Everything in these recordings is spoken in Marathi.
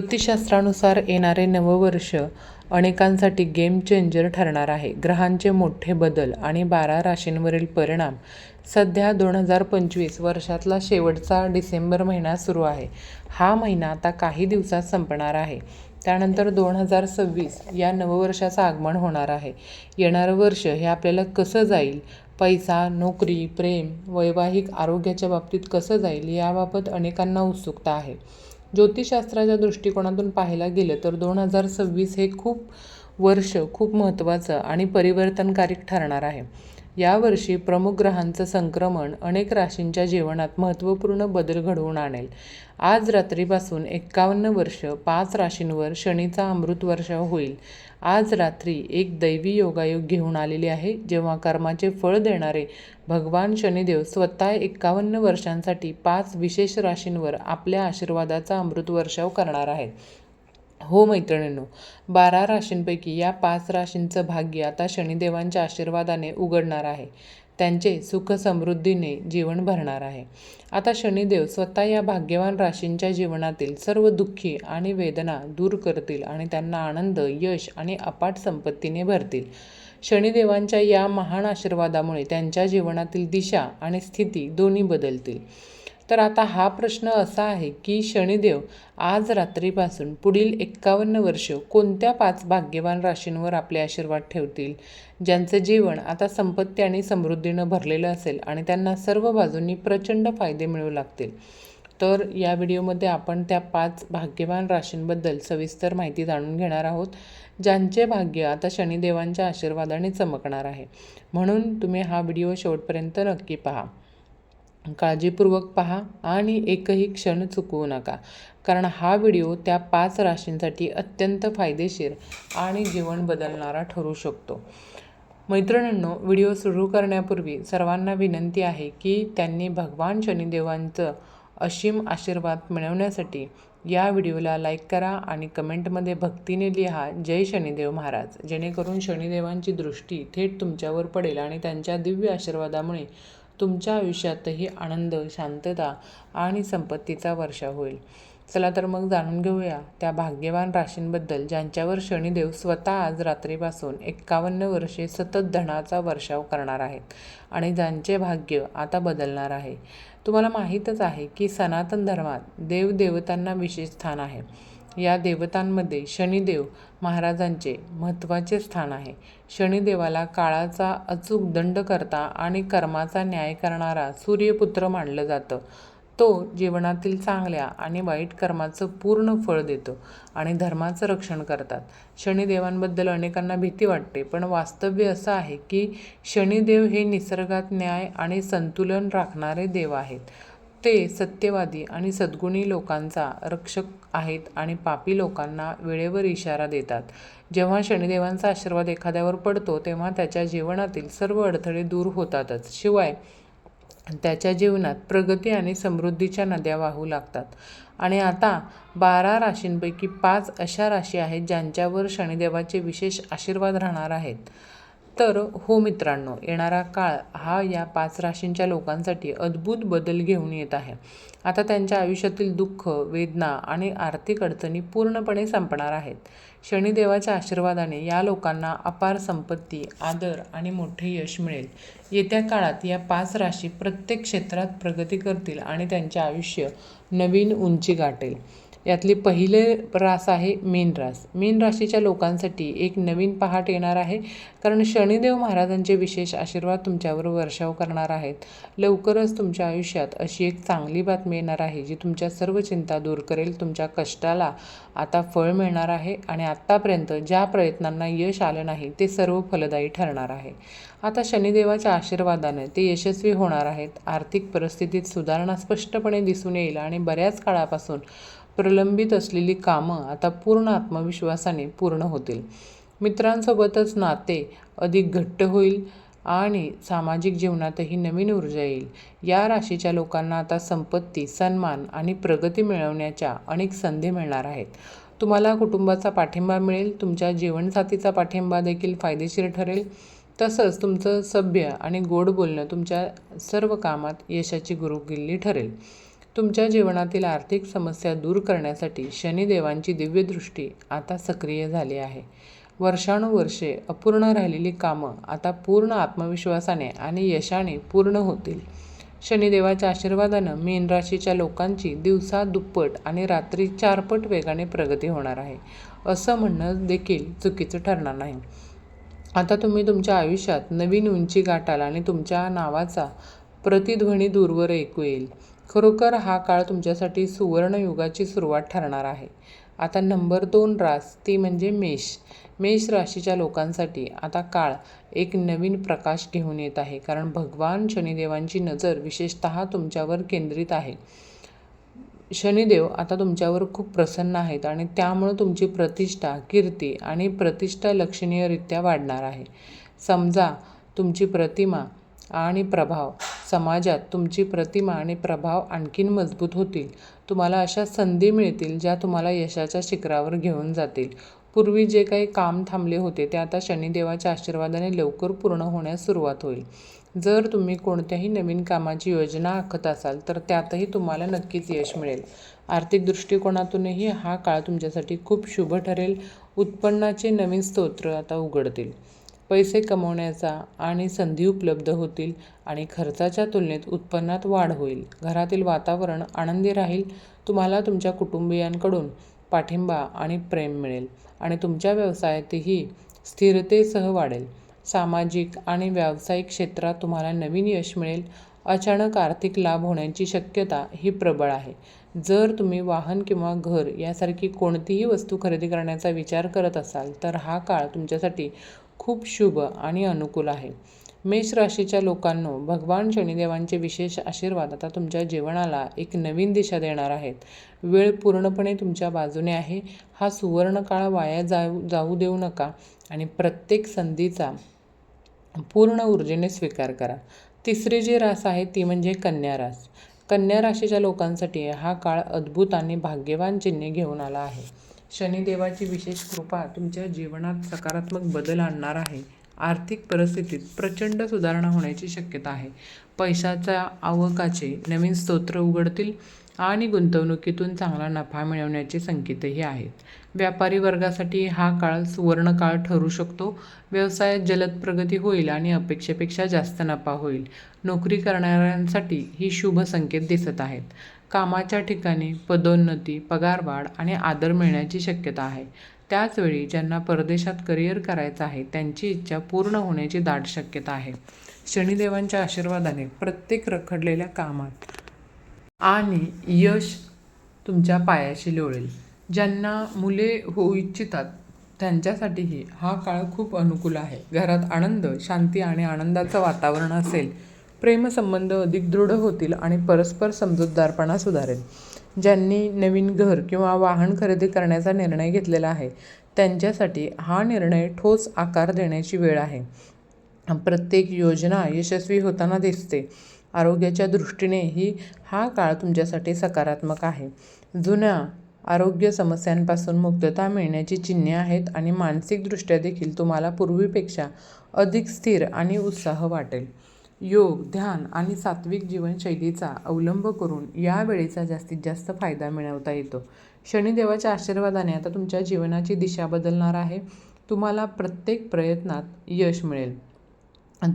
ज्योतिषशास्त्रानुसार येणारे नववर्ष अनेकांसाठी गेम चेंजर ठरणार आहे. ग्रहांचे मोठे बदल आणि बारा राशींवरील परिणाम सध्या दोन हजार पंचवीस वर्षातला शेवटचा डिसेंबर महिना सुरू आहे. हा महिना आता काही दिवसात संपणार आहे. त्यानंतर दोन हजार सव्वीस या नववर्षाचं आगमन होणार आहे. येणारं वर्ष हे आपल्याला कसं जाईल? पैसा नोकरी प्रेम वैवाहिक आरोग्याच्या बाबतीत कसं जाईल? याबाबत अनेकांना उत्सुकता आहे. ज्योतिषशास्त्राच्या दृष्टिकोनातून पाहायला गेलं तर दोन हजार सव्वीस हे खूप वर्ष खूप महत्त्वाचं आणि परिवर्तनकारक ठरणार आहे. यावर्षी प्रमुख ग्रहांचं संक्रमण अनेक राशींच्या जीवनात महत्त्वपूर्ण बदल घडवून आणेल. आज रात्रीपासून एक्कावन्न वर्ष पाच राशींवर शनीचा अमृत वर्ष होईल. आज रात्री एक दैवी योगायोग घेऊन आलेली आहे जेव्हा कर्माचे फळ देणारे भगवान शनिदेव स्वतः एक्कावन्न वर्षांसाठी पाच विशेष राशींवर आपल्या आशीर्वादाचा अमृत वर्षाव करणार आहेत. हो मैत्रिणींनो बारा राशींपैकी या पाच राशींचं भाग्य आता शनिदेवांच्या आशीर्वादाने उघडणार आहे. त्यांचे सुख समृद्धीने जीवन भरणार आहे. आता शनिदेव स्वतः या भाग्यवान राशींच्या जीवनातील सर्व दुःखी आणि वेदना दूर करतील आणि त्यांना आनंद यश आणि अपाट संपत्तीने भरतील. शनिदेवांच्या या महान आशीर्वादामुळे त्यांच्या जीवनातील दिशा आणि स्थिती दोन्ही बदलतील. तर आता हा प्रश्न असा आहे की शनिदेव आज रात्रीपासून पुढील एक्कावन्न वर्ष कोणत्या पाच भाग्यवान राशींवर आपले आशीर्वाद ठेवतील? ज्यांचं जीवन आता संपत्ती आणि समृद्धीनं भरलेलं असेल आणि त्यांना सर्व बाजूंनी प्रचंड फायदे मिळू लागतील. तर या व्हिडिओमध्ये आपण त्या पाच भाग्यवान राशींबद्दल सविस्तर माहिती जाणून घेणार आहोत ज्यांचे भाग्य आता शनिदेवांच्या आशीर्वादाने चमकणार आहे. म्हणून तुम्ही हा व्हिडिओ शेवटपर्यंत नक्की पहा. काळजीपूर्वक पहा आणि एकही क्षण चुकवू नका. कारण हा व्हिडिओ त्या पाच राशींसाठी अत्यंत फायदेशीर आणि जीवन बदलणारा ठरू शकतो. मैत्रिणींनो व्हिडिओ सुरू करण्यापूर्वी सर्वांना विनंती आहे की त्यांनी भगवान शनिदेवांचं असीम आशीर्वाद मिळवण्यासाठी या व्हिडिओला लाईक करा आणि कमेंटमध्ये भक्तीने लिहा जय शनिदेव महाराज. जेणेकरून शनिदेवांची दृष्टी थेट तुमच्यावर पडेल आणि त्यांच्या दिव्य आशीर्वादामुळे तुमच्या आयुष्यातही आनंद शांतता आणि संपत्तीचा वर्षा होईल. चला तर मग जाणून घेऊया त्या भाग्यवान राशींबद्दल ज्यांच्यावर शनिदेव स्वतः आज रात्रीपासून एक्कावन्न वर्षे सतत धनाचा वर्षाव करणार आहेत आणि ज्यांचे भाग्य आता बदलणार आहे. तुम्हाला माहीतच आहे की सनातन धर्मात देवदेवतांना विशेष स्थान आहे. या देवतांमध्ये शनिदेव महाराजांचे महत्त्वाचे स्थान आहे. शनिदेवाला काळाचा अचूक दंड करता आणि कर्माचा न्याय करणारा सूर्यपुत्र मानलं जातं. तो जीवनातील चांगल्या आणि वाईट कर्माचं पूर्ण फळ देतो आणि धर्माचं रक्षण करतात. शनिदेवांबद्दल अनेकांना भीती वाटते पण वास्तव्य असं आहे की शनिदेव हे निसर्गात न्याय आणि संतुलन राखणारे देव आहेत. ते सत्यवादी आणि सद्गुणी लोकांचा रक्षक आहेत आणि पापी लोकांना वेळेवर इशारा देतात. जेव्हा शनिदेवांचा आशीर्वाद एखाद्यावर पडतो तेव्हा त्याच्या जीवनातील सर्व अडथळे दूर होतातच. शिवाय त्याच्या जीवनात प्रगती आणि समृद्धीच्या नद्या वाहू लागतात. आणि आता बारा राशींपैकी पाच अशा राशी आहेत ज्यांच्यावर शनिदेवाचे विशेष आशीर्वाद राहणार आहेत. तर हो मित्रांनो येणारा काळ हा या पाच राशींच्या लोकांसाठी अद्भुत बदल घेऊन येत आहे. आता त्यांच्या आयुष्यातील दुःख वेदना आणि आर्थिक अडचणी पूर्णपणे संपणार आहेत. शनिदेवाच्या आशीर्वादाने या लोकांना अपार संपत्ती आदर आणि मोठे यश मिळेल. येत्या काळात या पाच राशी प्रत्येक क्षेत्रात प्रगती करतील आणि त्यांचे आयुष्य नवीन उंची गाठेल. यातली पहिले रास आहे मीन रास. मीन राशीच्या लोकांसाठी एक नवीन पहाट येणार आहे. कारण शनिदेव महाराजांचे विशेष आशीर्वाद तुमच्यावर वर्षाव करणार आहेत. लवकरच तुमच्या आयुष्यात अशी एक चांगली बातमी येणार आहे जी तुमच्या सर्व चिंता दूर करेल तुमच्या कष्टाला आता फळ मिळणार आहे आणि आत्तापर्यंत ज्या प्रयत्नांना यश आलं नाही ते सर्व फलदायी ठरणार आहे. आता शनिदेवाच्या आशीर्वादाने ते यशस्वी होणार आहेत. आर्थिक परिस्थितीत सुधारणा स्पष्टपणे दिसून येईल आणि बऱ्याच काळापासून प्रलंबित असलेली कामं आता पूर्ण आत्मविश्वासाने पूर्ण होतील. मित्रांसोबतच नाते अधिक घट्ट होईल आणि सामाजिक जीवनातही नवीन ऊर्जा येईल. या राशीच्या लोकांना आता संपत्ती सन्मान आणि प्रगती मिळवण्याच्या अनेक संधी मिळणार आहेत. तुम्हाला कुटुंबाचा पाठिंबा मिळेल तुमच्या जीवनसाथीचा पाठिंबा देखील फायदेशीर ठरेल. तसंच तुमचं सभ्य आणि गोड बोलणं तुमच्या सर्व कामात यशाची गुरुकिल्ली ठरेल. तुमच्या जीवनातील आर्थिक समस्या दूर करण्यासाठी शनिदेवांची दिव्यदृष्टी आता सक्रिय झाली आहे. वर्षानुवर्षे अपूर्ण राहिलेली कामं आता पूर्ण आत्मविश्वासाने आणि यशाने पूर्ण होतील. शनिदेवाच्या आशीर्वादानं मीन राशीच्या लोकांची दिवसा दुप्पट आणि रात्री चारपट वेगाने प्रगती होणार आहे. असं म्हणणं देखील चुकीचं ठरणार नाही. आता तुम्ही तुमच्या आयुष्यात नवीन उंची गाठाल आणि तुमच्या नावाचा प्रतिध्वनी दूरवर ऐकू येईल. खरोखर हा काळ तुमच्यासाठी सुवर्णयुगाची सुरुवात ठरणार आहे. आता नंबर दोन रास ती म्हणजे मेष. मेष राशीच्या लोकांसाठी आता काळ एक नवीन प्रकाश घेऊन येत आहे. कारण भगवान शनिदेवांची नजर विशेषतः तुमच्यावर केंद्रित आहे. शनिदेव आता तुमच्यावर खूप प्रसन्न आहेत आणि त्यामुळं तुमची प्रतिष्ठा कीर्ती आणि प्रतिष्ठा लक्षणीयरित्या वाढणार आहे. समजा तुमची प्रतिमा आणि प्रभाव. समाजात तुमची प्रतिमा आणि प्रभाव आणखीन मजबूत होतील. तुम्हाला अशा संधी मिळतील ज्या तुम्हाला यशाच्या शिखरावर घेऊन जातील. पूर्वी जे काही काम थांबले होते ते आता शनिदेवाच्या आशीर्वादाने लवकर पूर्ण होण्यास सुरुवात होईल. जर तुम्ही कोणत्याही नवीन कामाची योजना आखत असाल तर त्यातही तुम्हाला नक्कीच यश मिळेल. आर्थिक दृष्टिकोनातूनही हा काळ तुमच्यासाठी खूप शुभ ठरेल. उत्पन्नाचे नवीन स्तोत्र आता उघडतील. पैसे कमवण्याचा आणि संधी उपलब्ध होतील आणि खर्चाच्या तुलनेत उत्पन्नात वाढ होईल. घरातील वातावरण आनंदी राहील. तुम्हाला तुमच्या कुटुंबियांकडून पाठिंबा आणि प्रेम मिळेल आणि तुमच्या व्यवसायातही स्थिरतेसह वाढेल. सामाजिक आणि व्यावसायिक क्षेत्रात तुम्हाला नवीन यश मिळेल. अचानक आर्थिक लाभ होण्याची शक्यता ही प्रबळ आहे. जर तुम्ही वाहन किंवा घर यासारखी कोणतीही वस्तू खरेदी करण्याचा विचार करत असाल तर हा काळ तुमच्यासाठी खूप शुभ आणि अनुकूल आहे. मेष राशीच्या लोकांनो भगवान शनिदेवांचे विशेष आशीर्वाद आता तुमच्या जीवनाला एक नवीन दिशा देणार आहेत. वेळ पूर्णपणे तुमच्या बाजूने आहे. हा सुवर्ण काळ वाया जाऊ जाऊ देऊ नका आणि प्रत्येक संधीचा पूर्ण ऊर्जेने स्वीकार करा. तिसरी जी रास आहे ती म्हणजे कन्या रास. कन्या राशीच्या लोकांसाठी हा काळ अद्भुत आणि भाग्यवान चिन्हे घेऊन आला आहे. शनिदेवाची विशेष कृपा तुमच्या जीवनात सकारात्मक बदल आणणार आहे. आर्थिक परिस्थितीत प्रचंड सुधारणा होण्याची शक्यता आहे. पैशाच्या आवकाचे नवीन स्तोत्र उघडतील आणि गुंतवणुकीतून चांगला नफा मिळवण्याचे संकेतही आहेत. व्यापारी वर्गासाठी हा काळ सुवर्ण काळ ठरू शकतो. व्यवसायात जलद प्रगती होईल आणि अपेक्षेपेक्षा जास्त नफा होईल. नोकरी करणाऱ्यांसाठी ही शुभ संकेत दिसत आहेत. कामाच्या ठिकाणी पदोन्नती पगारवाढ आणि आदर मिळण्याची शक्यता आहे. त्याचवेळी ज्यांना परदेशात करिअर करायचं आहे त्यांची इच्छा पूर्ण होण्याची दाट शक्यता आहे. शनिदेवांच्या आशीर्वादाने प्रत्येक रखडलेल्या कामात आणि यश तुमच्या पायाशी लोळेल. ज्यांना मुले होऊ इच्छितात त्यांच्यासाठीही हा काळ खूप अनुकूल आहे. घरात आनंद शांती आणि आनंदाचं वातावरण असेल प्रेमसंबंध अधिक दृढ होतील आणि परस्पर समजूतदारपणा सुधारेल. ज्यांनी नवीन घर किंवा वाहन खरेदी करण्याचा निर्णय घेतलेला आहे त्यांच्यासाठी हा निर्णय ठोस आकार देण्याची वेळ आहे. प्रत्येक योजना यशस्वी होताना दिसते. आरोग्याच्या दृष्टीनेही हा काळ तुमच्यासाठी सकारात्मक आहे. जुन्या आरोग्य समस्यांपासून मुक्तता मिळण्याची चिन्हे आहेत आणि मानसिकदृष्ट्या देखील तुम्हाला पूर्वीपेक्षा अधिक स्थिर आणि उत्साह वाटेल. योग ध्यान आणि सात्विक जीवनशैलीचा अवलंब करून या वेळेचा जास्तीत जास्त फायदा मिळवता येतो. शनिदेवाच्या आशीर्वादाने आता तुमच्या जीवनाची दिशा बदलणार आहे. तुम्हाला प्रत्येक प्रयत्नात यश मिळेल.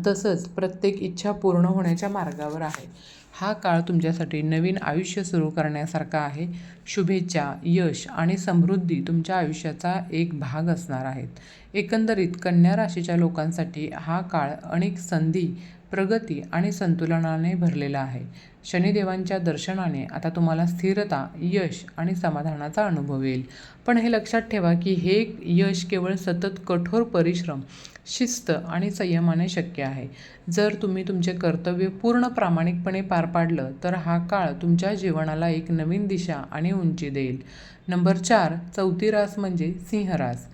तसंच प्रत्येक इच्छा पूर्ण होण्याच्या मार्गावर आहे. हा काळ तुमच्यासाठी नवीन आयुष्य सुरू करण्यासारखा आहे. शुभेच्छा यश आणि समृद्धी तुमच्या आयुष्याचा एक भाग असणार आहेत. एकंदरीत कन्या राशीच्या लोकांसाठी हा काळ अनेक संधी प्रगती आणि संतुलनाने भरलेला आहे. शनिदेवांच्या दर्शनाने आता तुम्हाला स्थिरता यश आणि समाधानाचा अनुभव येईल. पण हे लक्षात ठेवा की हे यश केवळ सतत कठोर परिश्रम शिस्त आणि संयमाने शक्य आहे. जर तुम्ही तुमचे कर्तव्य पूर्ण प्रामाणिकपणे पार पाडलं तर हा काळ तुमच्या जीवनाला एक नवीन दिशा आणि उंची देईल. नंबर चार चौथी रास म्हणजे सिंहरास.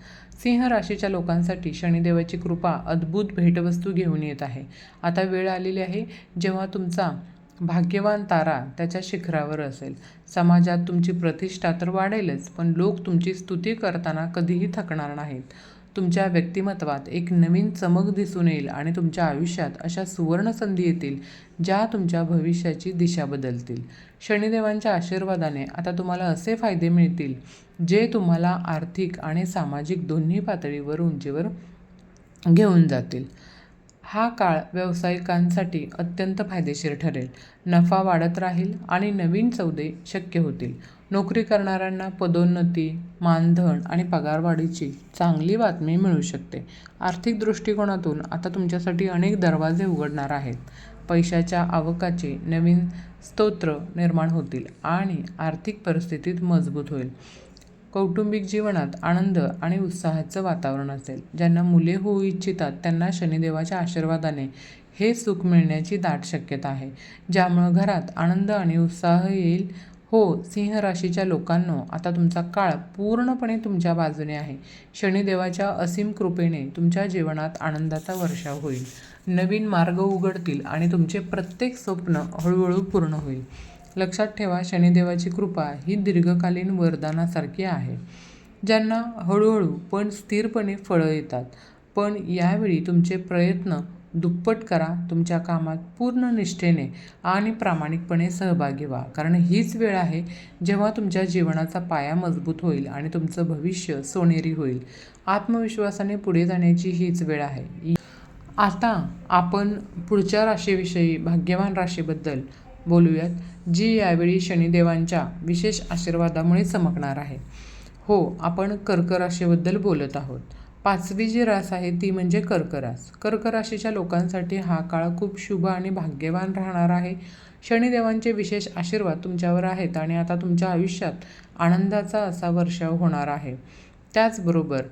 सिंह राशीच्या लोकांसाठी शनिदेवाची कृपा अद्भुत भेटवस्तू घेऊन येत आहे. आता वेळ आलेली आहे जेव्हा तुमचा भाग्यवान तारा त्याच्या शिखरावर असेल. समाजात तुमची प्रतिष्ठा तर वाढेलच पण लोक तुमची स्तुती करताना कधीही थकणार नाहीत. तुमच्या व्यक्तिमत्वात एक नवीन चमक दिसून येईल आणि तुमच्या आयुष्यात अशा सुवर्ण संधी येतील ज्या तुमच्या भविष्याची दिशा बदलतील. शनिदेवांच्या आशीर्वादाने आता तुम्हाला असे फायदे मिळतील जे तुम्हाला आर्थिक आणि सामाजिक दोन्ही पातळीवर उंचीवर घेऊन जातील. हा काळ व्यावसायिकांसाठी अत्यंत फायदेशीर ठरेल. नफा वाढत राहील आणि नवीन सौदे शक्य होतील. नोकरी करणाऱ्यांना पदोन्नती मानधन आणि पगारवाढीची चांगली बातमी मिळू शकते. आर्थिक दृष्टिकोनातून आता तुमच्यासाठी अनेक दरवाजे उघडणार आहेत. पैशाच्या आवकाचे नवीन स्तोत्र निर्माण होतील आणि आर्थिक परिस्थितीत मजबूत होईल. कौटुंबिक जीवनात आनंद आणि उत्साहाचं वातावरण असेल. ज्यांना मुले होऊ इच्छितात त्यांना शनिदेवाच्या आशीर्वादाने हे सुख मिळण्याची दाट शक्यता आहे. ज्यामुळं घरात आनंद आणि उत्साह येईल हो सिंह राशीच्या लोकांनो आता तुमचा काळ पूर्णपणे तुमच्या बाजूने आहे. शनिदेवाच्या असीम कृपेने तुमच्या जीवनात आनंदाचा वर्षाव होईल. नवीन मार्ग उघडतील आणि तुमचे प्रत्येक स्वप्न हळूहळू पूर्ण होईल. लक्षात ठेवा शनिदेवाची कृपा ही दीर्घकालीन वरदानासारखी आहे. ज्यांना हळूहळू पण स्थिरपणे फळं येतात. पण यावेळी तुमचे प्रयत्न दुप्पट करा तुमच्या कामात पूर्ण निष्ठेने आणि प्रामाणिकपणे सहभागी व्हा. कारण हीच वेळ आहे जेव्हा तुमच्या जीवनाचा पाया मजबूत होईल आणि तुमचं भविष्य सोनेरी होईल. आत्मविश्वासाने पुढे जाण्याची हीच वेळ आहे. आता आपण पुढच्या राशीविषयी भाग्यवान राशीबद्दल बोलूयात जी यावेळी शनिदेवांच्या विशेष आशीर्वादामुळे चमकणार आहे. हो आपण कर्क राशीबद्दल बोलत आहोत. पाचवी जी रास आहे ती म्हणजे कर्क रास लोकांसाठी हा काळ खूप शुभ आणि भाग्यवान राहणार आहे. शनिदेवांचे विशेष आशीर्वाद तुमच्यावर आहेत आणि आता तुमच्या आयुष्यात आनंदाचा असा वर्षाव होणार आहे. त्याचबरोबर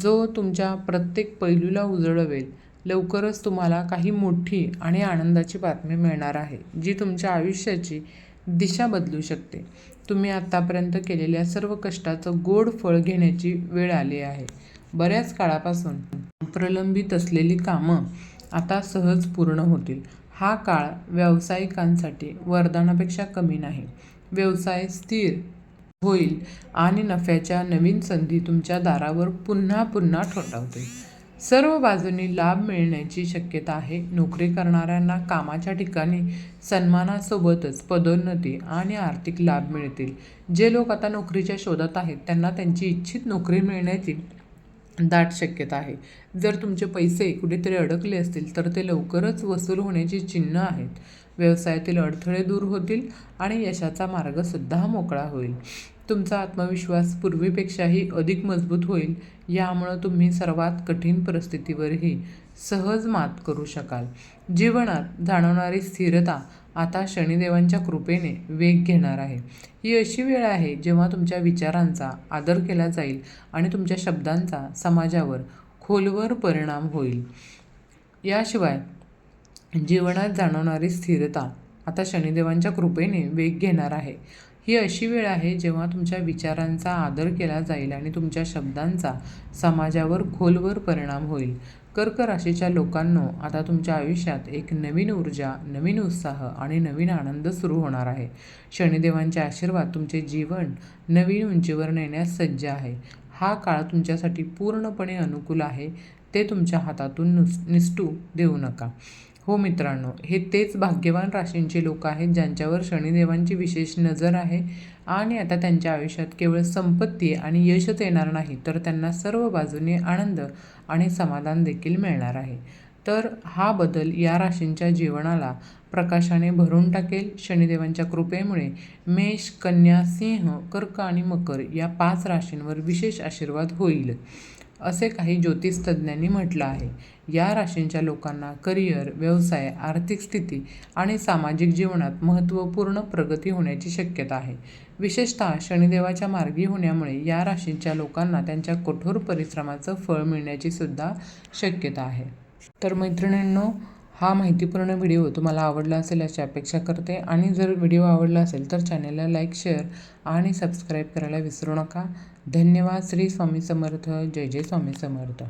जो तुमच्या प्रत्येक पैलूला उजळवेल लवकरच तुम्हाला काही मोठी आणि आनंदाची बातमी मिळणार आहे जी तुमच्या आयुष्याची दिशा बदलू शकते. तुम्ही आत्तापर्यंत केलेल्या सर्व कष्टाचं गोड फळ घेण्याची वेळ आली आहे. बऱ्याच काळापासून प्रलंबित असलेली कामं आता सहज पूर्ण होतील. हा काळ व्यावसायिकांसाठी वरदानापेक्षा कमी नाही. व्यवसाय स्थिर होईल आणि नफ्याच्या नवीन संधी तुमच्या दारावर पुन्हा पुन्हा ठोठावतील. सर्व बाजूंनी लाभ मिळण्याची शक्यता आहे. नोकरी करणाऱ्यांना कामाच्या ठिकाणी सन्मानासोबतच पदोन्नती आणि आर्थिक लाभ मिळतील. जे लोक आता नोकरीच्या शोधात आहेत त्यांना त्यांची इच्छित नोकरी मिळण्याची दाट शक्यता आहे. जर तुमचे पैसे कुठेतरी अडकले असतील तर ते लवकरच वसूल होण्याची चिन्ह आहेत. व्यवसायातील अडथळे दूर होतील आणि यशाचा मार्गसुद्धा मोकळा होईल. तुमचा आत्मविश्वास पूर्वीपेक्षाही अधिक मजबूत होईल यामुळं तुम्ही सर्वात कठीण परिस्थितीवरही सहज मात करू शकाल. जीवनात जाणवणारी स्थिरता आता शनिदेवांच्या कृपेने वेग घेणार आहे. ही अशी वेळ आहे जेव्हा तुमच्या विचारांचा आदर केला जाईल आणि तुमच्या शब्दांचा समाजावर खोलवर परिणाम होईल. याशिवाय जीवनात जाणवणारी स्थिरता आता शनिदेवांच्या कृपेने वेग घेणार आहे. ही अशी वेळ आहे जेव्हा तुमच्या विचारांचा आदर केला जाईल आणि तुमच्या शब्दांचा समाजावर खोलवर परिणाम होईल. कर्क राशीच्या लोकांनो आता तुमच्या आयुष्यात एक नवीन ऊर्जा नवीन उत्साह आणि नवीन आनंद सुरू होणार आहे. शनिदेवांचे आशीर्वाद तुमचे जीवन नवीन उंचीवर नेण्यास सज्ज आहे. हा काळ तुमच्यासाठी पूर्णपणे अनुकूल आहे. ते तुमच्या हातातून नुस निसटू देऊ नका. हो मित्रांनो हे तेच भाग्यवान राशींचे लोक आहेत ज्यांच्यावर शनिदेवांची विशेष नजर आहे आणि आता त्यांच्या आयुष्यात केवळ संपत्ती आणि यशच येणार नाही तर त्यांना सर्व बाजूने आनंद आणि समाधान देखील मिळणार आहे. तर हा बदल या राशींच्या जीवनाला प्रकाशाने भरून टाकेल. शनिदेवांच्या कृपेमुळे मेष कन्या सिंह कर्क आणि मकर या पाच राशींवर विशेष आशीर्वाद होईल. असे काही ज्योतिषतज्ज्ञांनी म्हटलं आहे. या राशींच्या लोकांना करिअर व्यवसाय आर्थिक स्थिती आणि सामाजिक जीवनात महत्त्वपूर्ण प्रगती होण्याची शक्यता आहे. विशेषतः शनिदेवाच्या मार्गी होण्यामुळे या राशींच्या लोकांना त्यांच्या कठोर परिश्रमाचं फळ मिळण्याची सुद्धा शक्यता आहे. तर मैत्रिणींनो हा माहितीपूर्ण व्हिडिओ तुम्हाला आवडला असेल अशी अपेक्षा करते आणि जर व्हिडिओ आवडला असेल तर चॅनेलला लाईक शेअर आणि सबस्क्राईब करायला विसरू नका. धन्यवाद. श्री स्वामी समर्थ. जय जय स्वामी समर्थ.